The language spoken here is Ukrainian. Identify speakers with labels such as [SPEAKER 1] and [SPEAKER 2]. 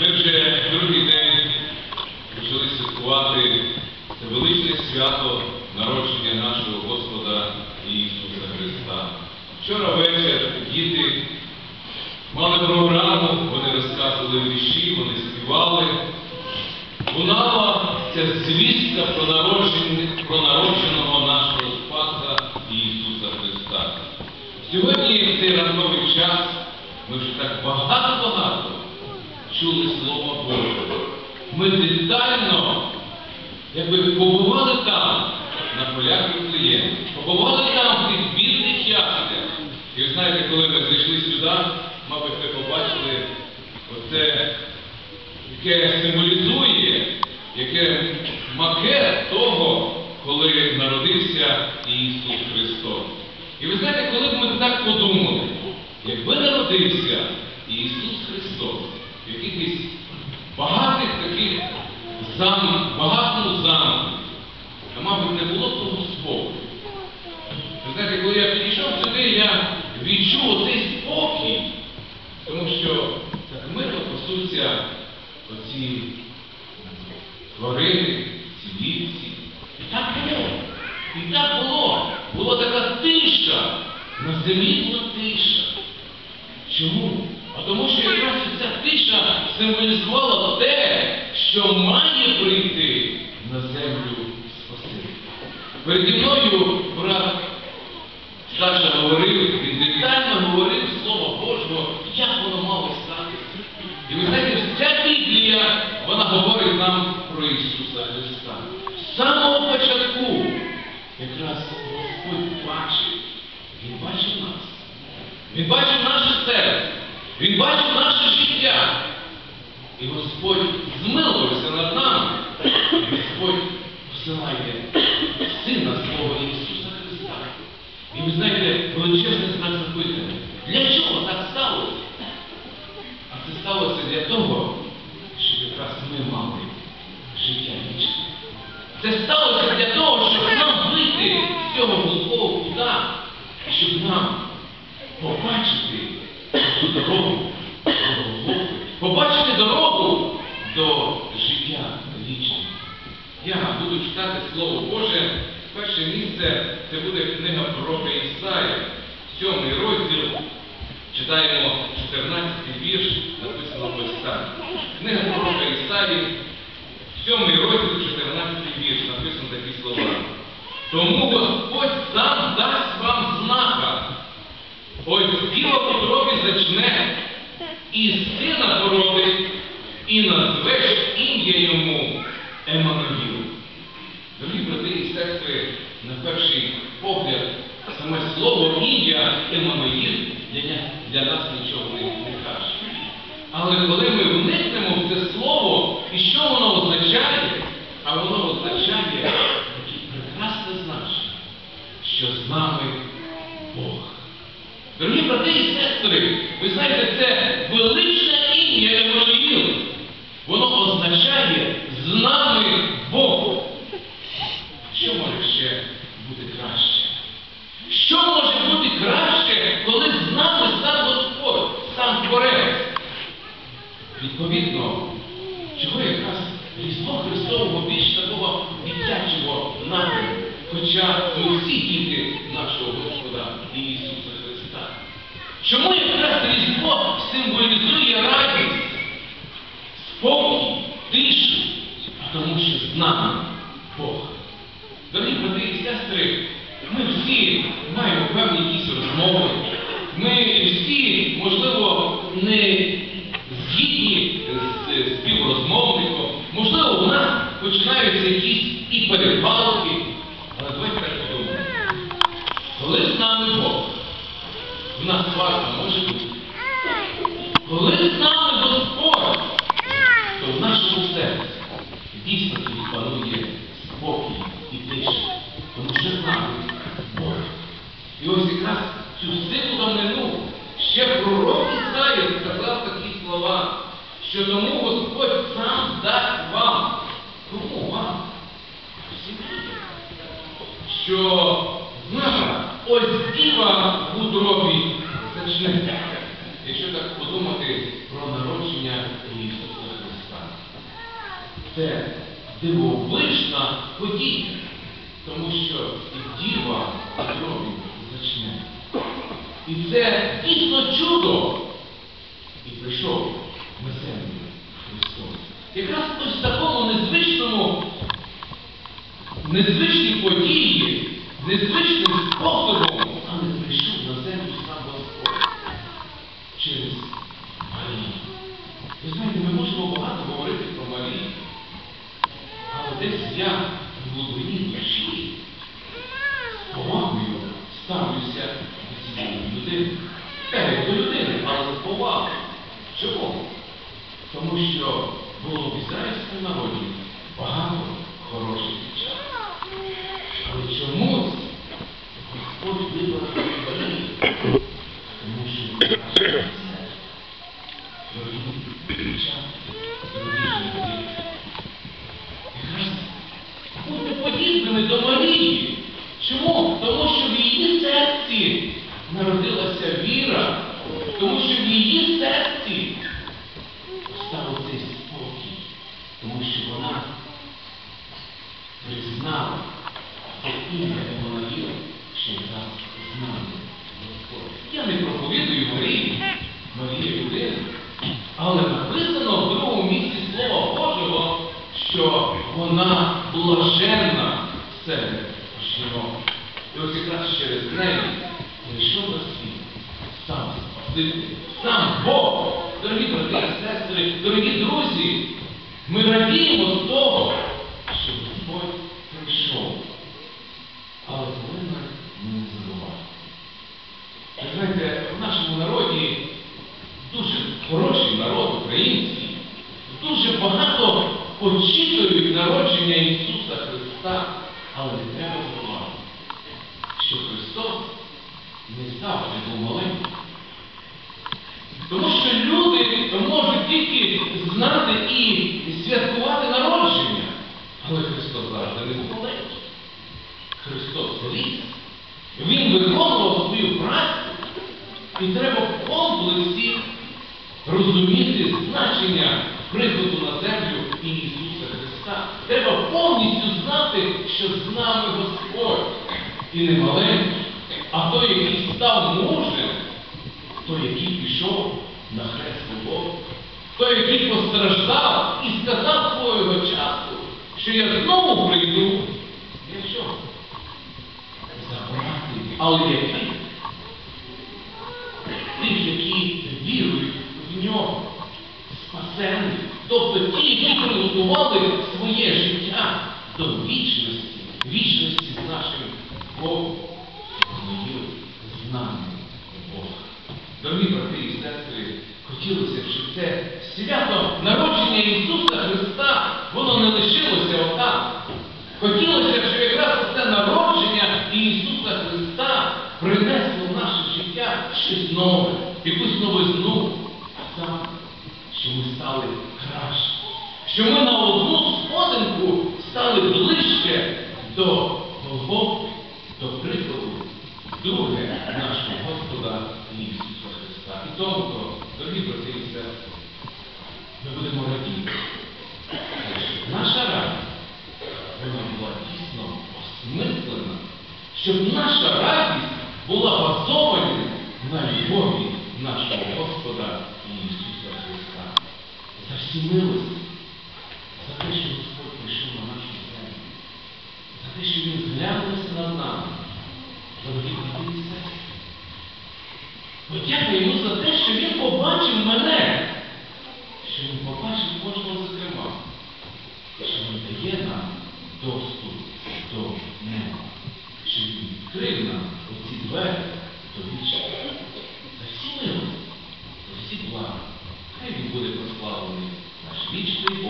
[SPEAKER 1] Ми вже другий день почали святкувати це величне свято народження нашого Господа Ісуса Христа. Вчора вечір діти мали програму, вони розказували вірші, вони співали. Лунала ця звістка про про народженого нашого Спаса Ісуса Христа. Сьогодні в цей ранковий час ми вже так багато-багато чули Слово Боже. Ми детально, якби побували там, на полях Вифлеєму, побували там в тих бідних яслях. І ви знаєте, коли ми зайшли сюди, мабуть, ви побачили оце, яке символізує, яке макет того, коли народився Ісус Христос. І ви знаєте, коли б ми так подумали, якби народився Ісус Христос в якихось багатих таких зам, багатому замку, то, мабуть, не було того спокою. Ви знаєте, коли я підійшов сюди, я відчув оцей спокій, тому що так мирно пасуться оці тварини, ці вівці. І так було. І так було. Була така тиша. На землі була тиша. Чому? А тому що якраз ця тиша символізувала що має прийти на землю Спаситель. Переді мною брат Саша говорив, він детально говорив Слово Божого, як воно мало статися. І ви знаєте, ця Біблія, вона говорить нам про Ісуса Христа. З самого початку якраз Господь бачить, Він бачив нас. Він бачив наше серце, Він бачив наше життя. І Господь змилувався над нами. І Господь посилає Сина свого Ісуса Христа. І ви знаєте, величезне знак запитання. Для чого так сталося? А це сталося для того, щоб якраз ми мали життя вічне. Це сталося для того, щоб нам вийти з цього глухого кута, і щоб нам побачити цю дорогу до Голгофи, побачити дорогу до життя вічного. Я буду читати Слово Боже. Перше місце це буде книга пророка Ісая, сьомий розділ. Читаємо 14 вірш, написано так. Книга пророка Ісаї, сьомий розділ, 14 вірш, написано такі слова. Тому Господь сам дасть вам знака. Ось діло в утробі зачне, і сина породить, і назвеш ім'я йому Еммануїл. Дорогі брати і сестри, на перший погляд, саме слово ім'я Еммануїл для, нас нічого не каже. Але коли ми вникнемо в це слово, і що воно означає, а воно означає таке прекрасне значення, що з нами Бог. Дорогі брати і сестри, ви знаєте, це величне ім'я Еммануїл. Воно означає з нами Бог. Що може бути краще? Що може бути краще, коли з нами сам Господь, сам Творець? Відповідно, чого якраз Різдво Христового більш такого дитячого напрямку, хоча ми всі діти нашого Господа Ісуса Христа. Чому якраз Різдво символізує радість, спокій, тишу, а тому що з нами Бог. Дорогі брати і сестри, ми всі маємо певні якісь розмови. Ми всі, можливо, не згідні з співрозмовником. Можливо, у нас починаються якісь і перепалки. Але давайте так подумаємо. Коли з нами Бог, в нас сварка може бути. Коли з нами Господь, то в нашому серці дійсно тоді панує спокій і тиша. Тому що з нами Бог. І ось якраз цю силу давнину ще пророк Ісаїя сказав такі слова, що тому Господь сам дасть вам. Кому вам? Що знак ось діва в утробі зачне. Якщо так подумати про народження Ісуса Христа, це дивовижна подія, тому що і діва крові зачне. І це дійсно чудо. І прийшов на землю Христос. Якраз ось в такому незвичному, незвичній події, незвичним способом, але прийшов на землю сам Господь через Марію. Ви знаєте, ми можемо багато говорити про Марію, але десь я в глибині душі з повагою ставлюся до цієї людини. До людини, але з повагою. Чому? Тому що було в ізраїльському народі багато хороших дівчат. Але чомусь Господь вибрав Марію, тому що він наше серце. Дорогі дівчата, дорогі жінки, якраз бути подібними до Марії. Чому? Тому що в її серці народилася віра, тому що в її серці став цей спокій, тому що вона признала це ім'я Еммануїла, що якраз з нами Господь. Я не проповідую Марії, Марія людина, але написано в другому місці Слова Божого, що вона блаженна серед жінок. І ось якраз через неї прийшов на світ сам сам Бог. Дорогі брати і сестри, дорогі друзі, ми радіємо з того, що Господь прийшов. Але повинна ми не забувати. Ви знаєте, в нашому народі дуже хороший народ український, дуже багато очікують народження Ісуса Христа, але не треба забувати, що Христос не завжди був маленьким. Тому що люди можуть тільки знати і святкувати народження, але Христос завжди не був. Христос ріс. Він виконував свою працю. І треба в комплексі розуміти значення приходу на землю і Ісуса Христа. Треба повністю знати, що з нами Господь. І не маленький, а той, який став мужем, той, який пішов на хрест Бога, той, який постраждав і сказав свого часу, що я знову прийду. Для чого? Забрати, але який? Тих, які вірують в нього, спасені, тобто ті, які приготували своє життя до вічності, вічності з нашим Богом, Вони з нами Бога. Дорогі брати і сестри, хотілося щоб це свято народження Ісуса Христа, воно не лишилося отак. Хотілося щоб якраз це народження Ісуса Христа принесло в наше життя щось нове, якусь новизну, а саме, що ми стали краще, що ми на одну сходинку стали ближче до Голгофи, до прикладу, друге нашого Господа Ісуса Христа. І тому, то, дорогі брати і сестри, ми будемо раді. наша радість вона була дійсно осмислена, щоб наша радість була базована на любові нашого Господа Ісуса Христа. За всі милості, за те, що Господь прийшов на нашу землю, за те, що Він зглянувся над нами, дорогі брати і сестри. Подяка йому за те, що він побачив мене, що він побачив кожного зокрема, дає нам доступ до неба, Чи відкрив нам оці двері до вічного. За всі милості, за всі блага, хай він буде прославлений наш вічний